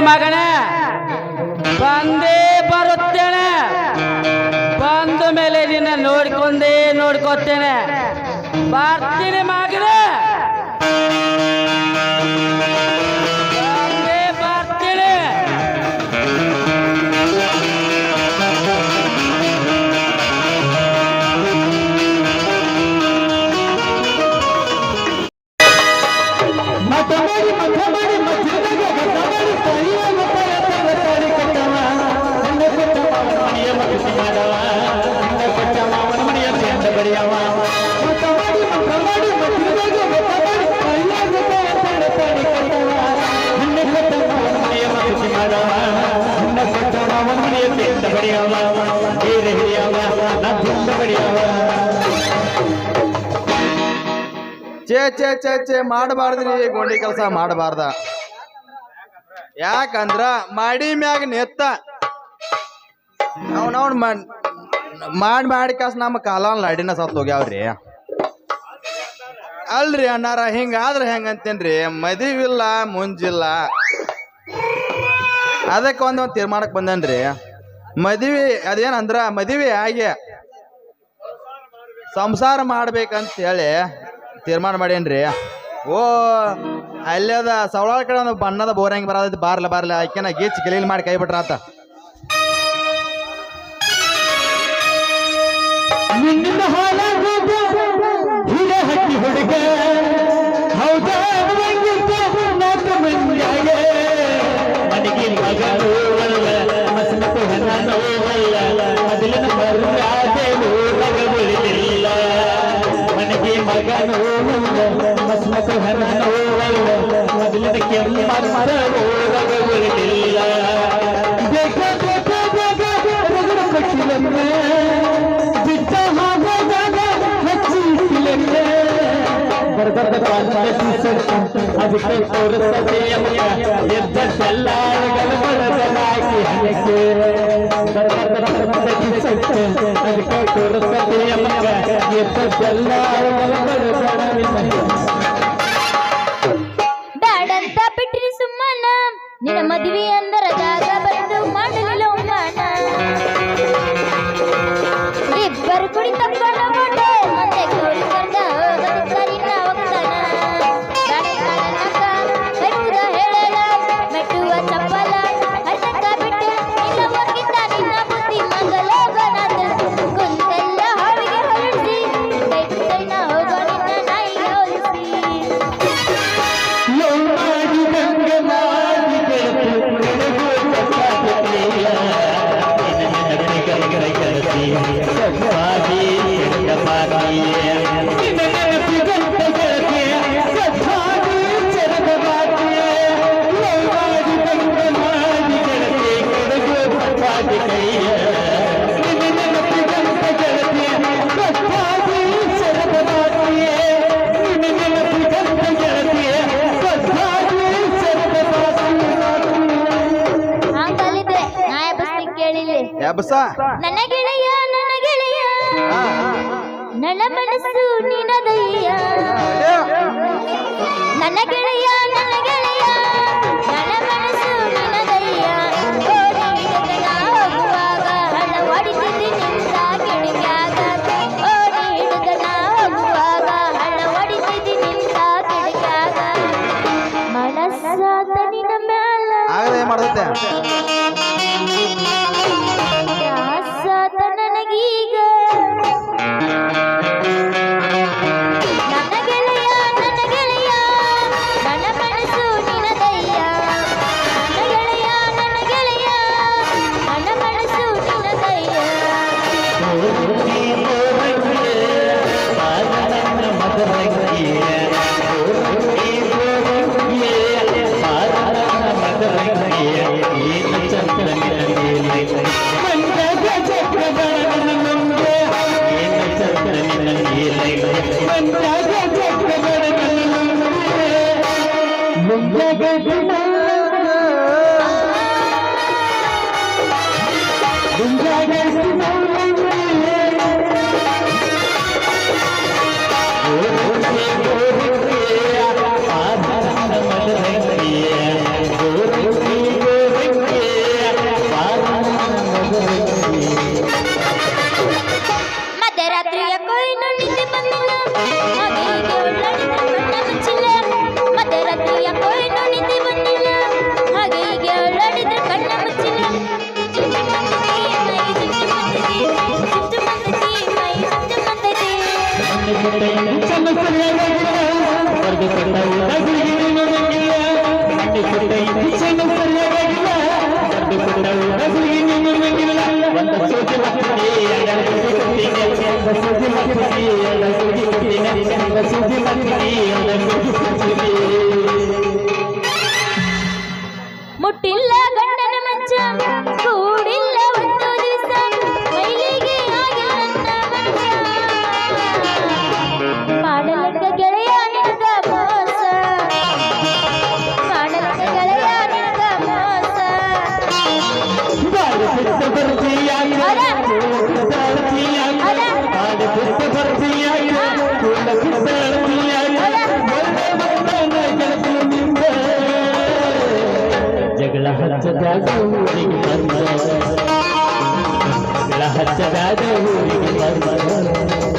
ಮಗನೇ. ಬಂದೇ ಬರುತ್ತೇನೆ. ಬಂದ ಮೇಲೆ ನಿನ್ನ ನೋಡ್ಕೊಂಡೇ ನೋಡ್ಕೋತೇನೆ. ಬರ್ತೀನಿ ಚೇ ಚೇ ಚೇ ಚೇ ಮಾಡಬಾರ್ದ್ರಿ ಗೊಂಡಿ ಕೆಲಸ, ಮಾಡಬಾರ್ದ. ಯಾಕಂದ್ರ ಮಾಡಿ ಮ್ಯಾಗ ನೆತ್ತ. ಅವನವ್ನ ಮಾಡಿ ಮಾಡಿ ಕಾಸ ನಮ್ಮ ಕಾಲ ಲಡಿನ ಸತ್ತು ಹೋಗ್ಯಾವ್ರಿ. ಅಲ್ರಿ ಅಣ್ಣಾರ, ಹಿಂಗಾದ್ರೆ ಹೆಂಗಂತೇನ್ರಿ? ಮದಿವಿಲ್ಲ ಮುಂಜಿಲ್ಲ. ಅದಕ್ಕೆ ಒಂದು ತೀರ್ಮಾನಕ್ಕೆ ಬಂದನ್ರಿ. ಮದುವೆ, ಅದೇನಂದ್ರ ಮದುವೆ ಆಗಿ ಸಂಸಾರ ಮಾಡ್ಬೇಕಂತ ಹೇಳಿ ತೀರ್ಮಾನ ಮಾಡೇನ್ರಿ? ಓ ಅಲ್ಲದ ಸವಳ ಕಡೆ ಒಂದು ಬಣ್ಣದ ಬೋರಂಗ್ ಬರೋದೈತಿ. ಬಾರ್ಲ ಬಾರ್ಲ. ಆಕೆನ ಗೀಚ್ ಗಲೀಲ್ ಮಾಡಿ ಕೈ ಬಿಟ್ರ ನಿನ್ನ ಹಿರ ಹಕ್ಕಿ ಹುಡುಗ. ಅದಕ್ಕೆ ತೋರಿಸದೆ ಎದ್ದ ಚೆಲ್ಲಾಳಗಳ ಬಡದನಾಗಿ ಹಣಕ್ಕೆ ಅದಕ್ಕೆ ತೋರಿಸದೆ ಎದ್ದ ಚೆಲ್ಲಾಳಗಳ ಬಡದನಾಗಿ ಎಬ್ಸ ನನ್ನ ಗೆಳೆಯ ನನ್ನ ಗೆಳೆಯ ನನ್ನ ಮನಸ್ಸು ನಿನದಯ್ಯ. ನನ್ನ ಗೆಳೆಯ ನನ್ನ ಗೆಳೆಯ ನನ್ನ ಮನಸ್ಸು ನಿನದಯ್ಯ. ಓಡಿ ಹಿಡಿದನ ಹೋಗುವಾಗ ಹಣ ಹೊಡಿತಿದ್ದಿ ನಿಂತ ಕಿಡಿಕ್ಯಾಗ ಓಡಿ ಹಿಡಿದನ ಹೋಗುವಾಗ ಹಣ ಹೊಡಿತಿದ್ದಿ ನಿಂತ ಕಿಡಿಕ್ಯಾಗ ಮನಸ್ಸಾತ ನಿನ್ನ ಮ್ಯಾಲ ಆಗದೆ ಏನ್ ಮಾಡ್ತೈತೆ? ಸುದ್ದಿ ಮಕ್ಕಳಿ ಎಲ್ಲ ಸುದ್ದಿ ಮಕ್ಕಳಿ ಎಲ್ಲ ಸುದ್ದಿ ಮಕ್ಕಳಿ सदा गौरी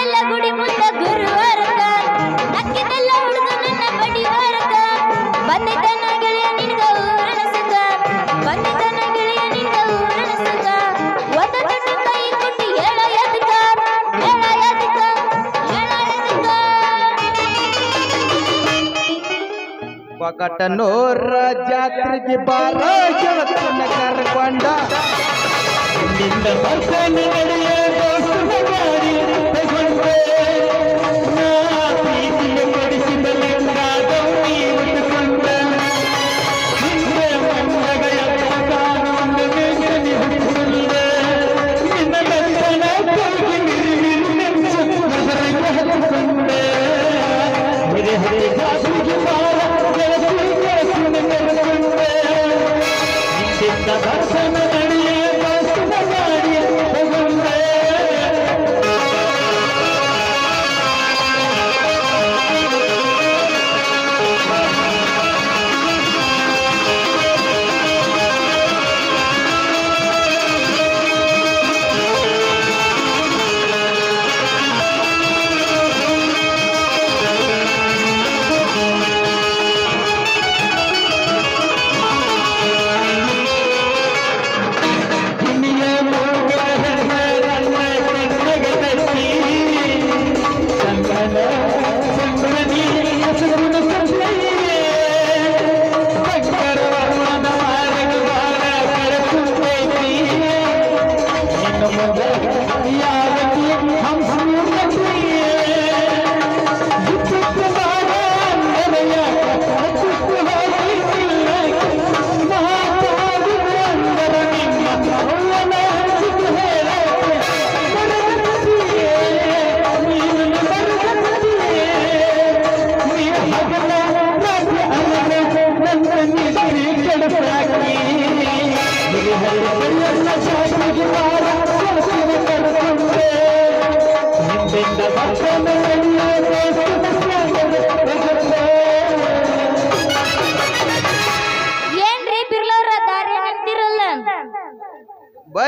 ದಕ್ಕಿದೆಲ್ಲ ಗುಡಿ ಮುಂದ ಗುರುವಾರಕ ದಕ್ಕಿದೆಲ್ಲ ಹುಡುಗ ನನ್ನ ಬಡಿವಾರಕ ಬಂದಿದ್ದನ ಗೆಳೆಯ ನಿನ್ನ ಊರನ ಸುಖ. ಬಂದಿದ್ದನ ಗೆಳೆಯ ನಿನ್ನ ಊರನ ಸುಖ. ಒಂದ ಕೈ ಕೊಟ್ಟು ಹೇಳ ಎದಕ ಹೇಳ ಎದಕ ಹೇಳ ಎದಕ ಒಗಟನೂರ ಜಾತ್ರೆಗೆ ಬಾರ ಗೆಳತನ ಕರ್ಕೊಂಡ. ನಿನ್ನ ಬಸನ ನಡೆಯ. হবে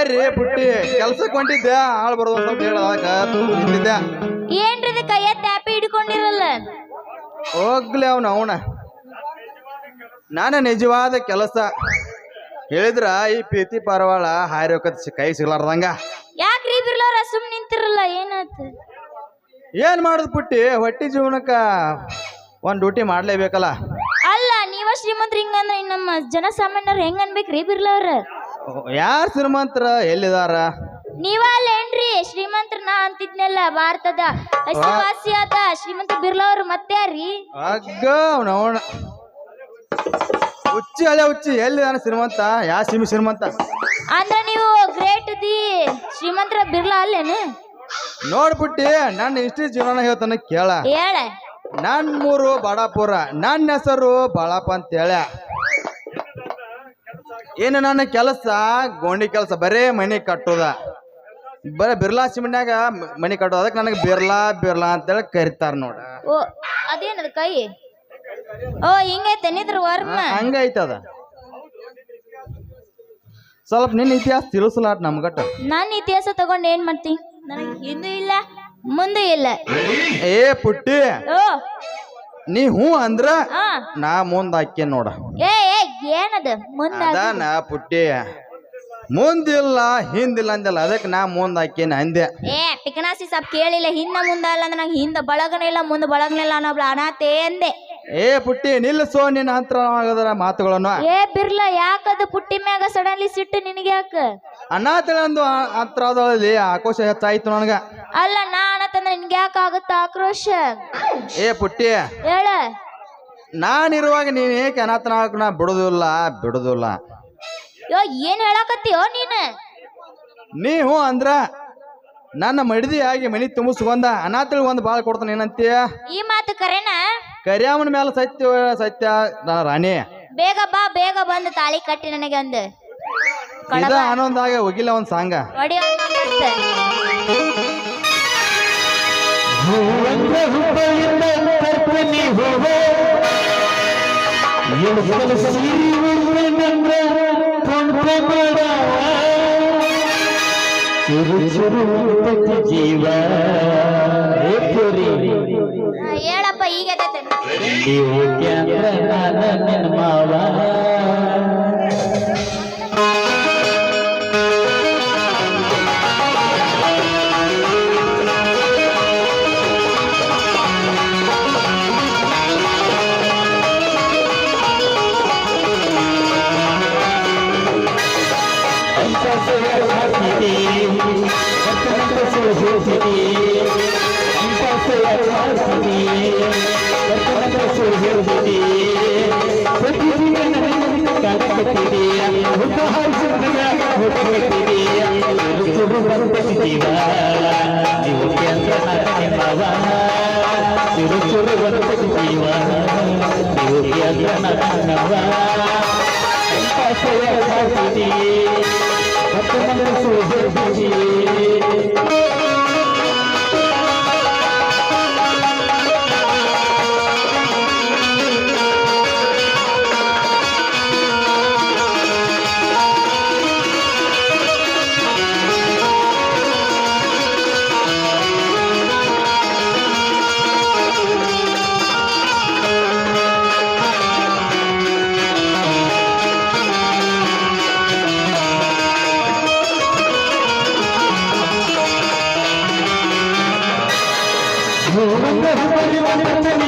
ಬರ್ರಿ ಬುಟ್ಟಿ ಕೆಲ್ಸಕ್ಕೆ ಹೊಂಟಿದ್ದೆ ಆಳ್ ಬರೋದು ಸ್ವಲ್ಪ ಹೇಳಕ ನಿಂತಿದ್ದೆ. ಏನ್ರಿ ಕೈಯ ತ್ಯಾಪಿ ಹಿಡ್ಕೊಂಡಿರಲ್ಲ? ಹೋಗ್ಲಿ ಅವನ ಅವನ. ನಾನು ನಿಜವಾದ ಕೆಲಸ. ಹೇಳಿದ್ರ ಈ ಪ್ರೀತಿ ಪಾರವಾಳ ಹಾರಿಯೋಕತ್ ಕೈ ಸಿಗ್ಲಾರ್ದಂಗ. ಯಾಕ್ರಿ ಬಿರ್ಲಾರ ಸುಮ್ ನಿಂತಿರಲ್ಲ ಏನಾಯ್ತು ಏನ್ ಮಾಡುದ್ ಪುಟ್ಟಿ? ಹೊಟ್ಟಿ ಜೀವನಕ್ಕ ಒಂದ್ ಡ್ಯೂಟಿ ಮಾಡ್ಲೇಬೇಕಲ್ಲ. ಅಲ್ಲ ನೀವ ಶ್ರೀಮಂತ್ರಿ ಹಿಂಗಂದ್ರೆ ನಮ್ಮ ಜನಸಾಮಾನ್ಯರು ಹೆಂಗನ್ಬೇಕ್ರಿ ಬಿರ್ಲಾರ ಬಿರ್ಲವ್ರ ಯಾರು ಶ್ರೀಮಂತರ? ಎಲ್ಲಿದಾರ? ನೀವಲ್ಲೇನ್ರಿ? ಶ್ರೀಮಂತರ ನಾ ಅಂತಿದ್ನಲ್ಲ ಭಾರತದ ಹೆಸರುವಾಸಿಯಾದ ಶ್ರೀಮಂತ ಬಿರ್ಲಾ ಅವ್ರು ಮತ್ತೆ ಯಾರ್ರಿ ಅಗ್ಗ ನೋಣ ಹುಚ್ಚಿ ಹಳೆ ಹುಚ್ಚಿ ಎಲ್ಲಿದಾನ ಶ್ರೀಮಂತ? ಯಾ ಸಿಮಿ ಶ್ರೀಮಂತ? ಅಂದ್ರ ನೀವು ಗ್ರೇಟ್ ದಿ ಶ್ರೀಮಂತರ ಬಿರ್ಲಾ ಅಲ್ಲೇನು? ನೋಡ್ಬಿಟ್ಟಿ ನನ್ನ ಇಷ್ಟ ಜೀವನ ಹೇಳ್ತಾನೆ ಕೇಳ. ಹೇಳ. ನನ್ನ ಮೂರು ಬಡಾಪುರ ನನ್ನ ಹೆಸರು ಬಾಳಪ್ಪ ಅಂತ ಹೇಳ ಏನು ನನ್ನ ಕೆಲಸ? ಗೋಂಡಿ ಕೆಲಸ. ಬರೇ ಮನೆ ಕಟ್ಟೋದ. ಬರ ಬಿರ್ಲಾ ಸಿಮೆಂಟ್ನಾಗ ಮನೆ ಕಟ್ಟೋದ. ಅದಕ್ಕೆ ನನಗೆ ಬಿರ್ಲಾ ಬಿರ್ಲಾ ಅಂತೇಳಿ ಕರಿತಾರ ನೋಡ. ಓ ಅದೇನದ ಕೈ? ಓ ಹಿಂಗೈತೆ ನಿದ್ರ ವರ್ಮ. ಹಂಗೈತದ ಸ್ವಲ್ಪ ನಿನ್ನ ಇತಿಹಾಸ ತಿಳಿಸಲಾಟ ನಮ್ಗಟ್ಟ ನನ್ನ ಇತಿಹಾಸ ತಗೊಂಡು ಏನ್ ಮಾಡ್ತಿ? ನನಗೆ ಹಿಂದೂ ಇಲ್ಲ ಮುಂದೆ ಇಲ್ಲ. ಏ ಪುಟ್ಟಿ. ಓ. ನೀ ಹೂ ಅಂದ್ರ ನಾ ಮುಂದ ಹಾಕಿ ನೋಡ. ಏ ಏ ಏನದ? ಮುಂದ ಅದಾನ ಪುಟ್ಟಿ. ಮುಂದಿಲ್ಲ ಹಿಂದಿಲ್ಲ ಅಂದಿಲ್ಲ. ಅದಕ್ಕೆ ನಾ ಮುಂದ್ ಹಾಕೇನ ಅಂದೆ. ಏ ಪಿಕನಾಸಿ ಸಾಬ್ ಕೇಳಿಲ್ಲ. ಹಿಂದ ಮುಂದ ಅಲ್ಲ ಅಂದ್ರೆ ನಂಗೆ ಹಿಂದ ಬಳಗನ ಇಲ್ಲ ಮುಂದೆ ಬಳಗನ ಇಲ್ಲ ಅನ್ನೋ ಅನಾಥೇ ಅಂದೆ. ಏ ಪುಟ್ಟಿ ನಿಲ್ಲಿಸೋ ನಿನ್ನ ಆಗದರ ಮಾತುಗಳನ್ನು. ಏ ಬಿರ್ಲ ಯಾಕದು ಪುಟ್ಟಿ ಮ್ಯಾಗ ಸಡನ್ಲಿ ಸಿಟ್ಟು ನಿನಗೆ ಯಾಕ ಅನಾಥಳಂದು ಅಂತರದಲ್ಲಿ ಆಕೋಶ ಹೆಚ್ಚಾಯ್ತು ನನಗ. ಅಲ್ಲ ನಾ ಅನ್ನತಂದ್ರೆ ನಿನ್ಗೆ ಯಾಕೆ ಆಗುತ್ತ ಆಕ್ರೋಶ ಏ ಪುಟ್ಟಿ ಹೇಳ. ನಾನಿರುವಾಗ ನೀನ್ ಏಕೆ ಅನಾಥನಾಗಕ್ ನಾ ಬಿಡುದಿಲ್ಲ ಬಿಡುದಿಲ್ಲ. ಯೋ ಏನ್ ಹೇಳಕತ್ತೀಯೋ ನೀನು? ನೀ ಹ್ಞೂ ಅಂದ್ರ ನನ್ನ ಮಡಿದಿ ಆಗಿ ಮನಿ ತುಂಬಿಸ್ಕೊಂಡ ಅನಾಥಳಿಗೆ ಒಂದು ಬಾಳ್ ಕೊಡ್ತಾನೆ ಏನಂತೀಯ? ಈ ಮಾತು ಕರೆನ? ಕರಿಯಮ್ಮನ ಮೇಲೆ ಸತ್ಯ ಸತ್ಯ ನನ್ನ ರಾಣಿ. ಬೇಗ ಬಾ ಬೇಗ ಬಂದು ತಾಳಿ ಕಟ್ಟಿ ನನಗೆ ಒಂದು ಇದ ಆನಂದಾಗ ಹೋಗಿಲ್ಲ ಒಂದ್ ಸಾಂಗ. ಹೂವಂತ ಹುಬ್ಬಳ್ಳಿಯಿಂದ ಕರ್ಪನಿ ಹೋಗೋ ಎಳುಕಲು ಸೀರೆ ನಂದ್ರ ಕೊಂಡ್ರೆ ಬೇಡ ಚುರು ಚುರು ಜೀವ ಹೇಳಪ್ಪ, ಈಗ. ನೀವು ಕ್ಯಾಂದ್ರ ನಾನು ನಿನ್ನ ಮಾವ 好的。好 ನನಗ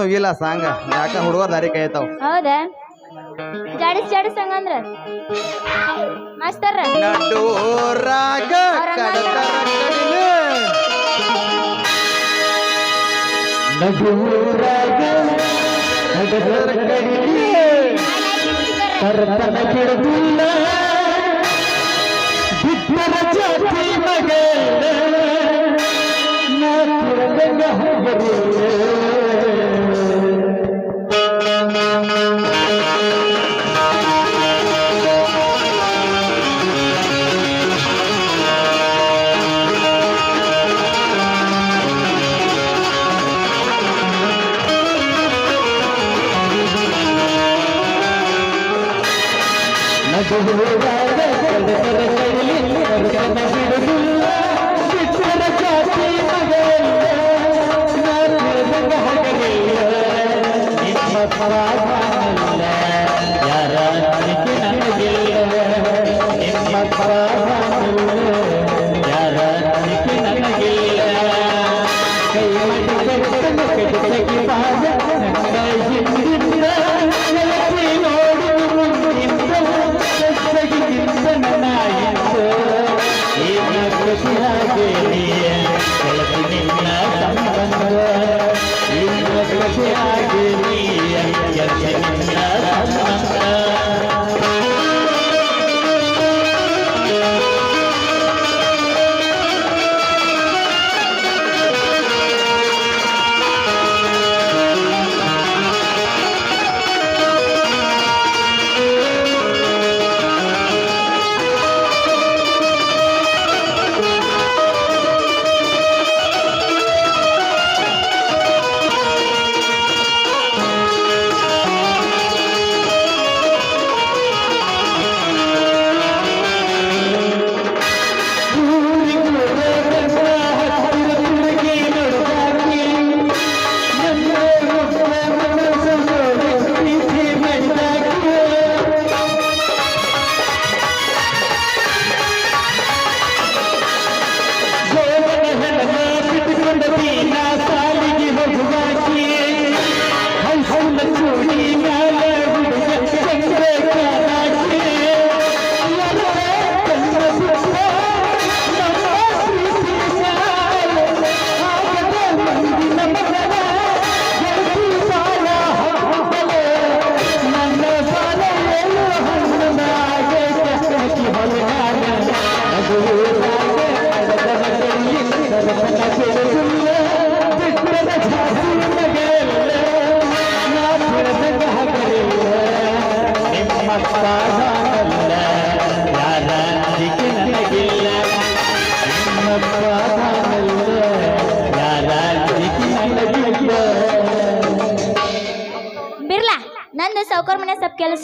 ಇನ್ನೊಂದು ಸಾಂಗ. ಯಾಕ ಹುಡುಗ ದಾರಿ ಕೈತಾವ್ ಹೌದಾ? ಜಾಡಿಸ್ ಜಾಡಿಸ್ ಹಂಗಂದ್ರ ಮಾಸ್ತರ್ ನಡುರಾಗ ಕಡತರ ಕಡಿಲೆ ನಗುರಾಗ ನಗರ ಕಡಿಲೆ ಕರ್ತನ ಕೆಡದಿಲ್ಲ. ಬಿದ್ದರ ಜಾತಿ ಮಗಳ ನಾ ತಿರಗಂಗ ಹೋಗಲಿಲ್ಲ Hallelujah.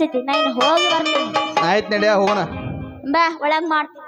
ಅನಿಸ್ತೈತಿ ನಾ ಇನ್ನು ಹೋಗಿ ಬರ್ತೀನಿ. ಆಯ್ತು ನಡೆಯ ಹೋಗೋಣ. ಬಾ ಒಳಗೆ ಮಾಡ್ತೀನಿ.